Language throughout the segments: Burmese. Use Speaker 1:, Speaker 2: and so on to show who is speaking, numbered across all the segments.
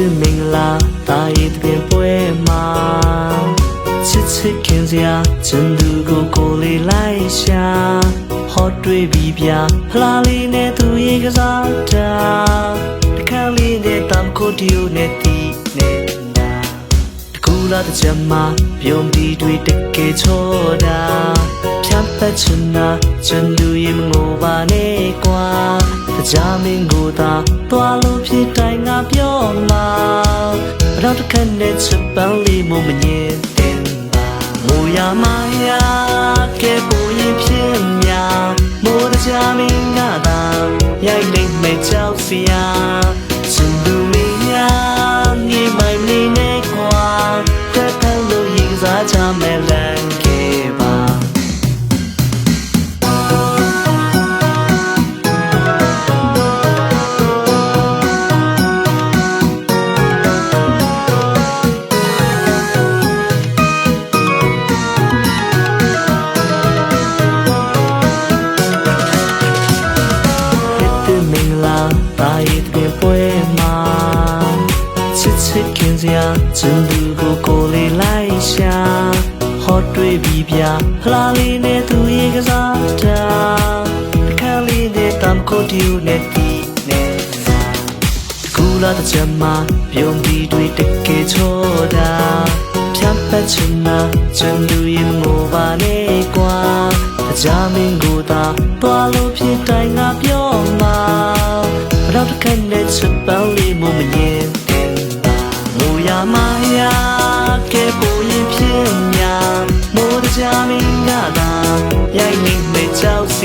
Speaker 1: တူမင်္ဂလာတာရည်တပင်ပွဲမှာချစ်ချစ်ခင်စရာချင်သူကိုကိုလေးလိုက်ရှာဟောတွေ့ပြီးပြဖလားလေးနဲ့သူရေကစားတာတခါလေးနဲ့တမ်ကိုတီယိုနဲ့တီနဲ့နာတကူလာတဲ့ချက်မှာပြုံးပြီးတွေတကယ်ချောတာဖြတ်ပတ်ချင်တာချင်လူရင်မငိုပါနဲ့ကွာတကြားမင်းကိုသာတွား လို့ဖြစ်တိုင်းငါပြောမှာတော့တစ်ခါနဲ့ချက်ပန်းလေးမမငင်းတင်ပါမိုးရမရကဲပူရင်ဖြစ်များမိုးတကြားမင်းကသာရိုက်လိမ့်မယ်ကြောက်စရာ စ်ချစ်ခင်စရာချင်သူကိုကိုလေးလိုက်ရှာဟောတွေ့ပြီးပြဖလားလေးနဲ့သူရေကစားတာတခါလေးနဲ့တမ်ကိုတီယိုနဲ့တီနဲ့နာတကူလာတဲ့ချက်မှာပြုံးပြီးတွေတကယ်ချောတာဖြတ်ပတ်ချင်တာချင်သူရင်ငိုပါနဲ့ကွာအကြမင်းကိုသာတွားလို့ဖြစ်တိုင်းငါပြောမှာတော့တစ်ခါနဲ့ချက်ပန်းလေးမမငင်း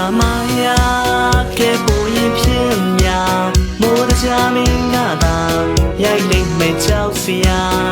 Speaker 1: မိုး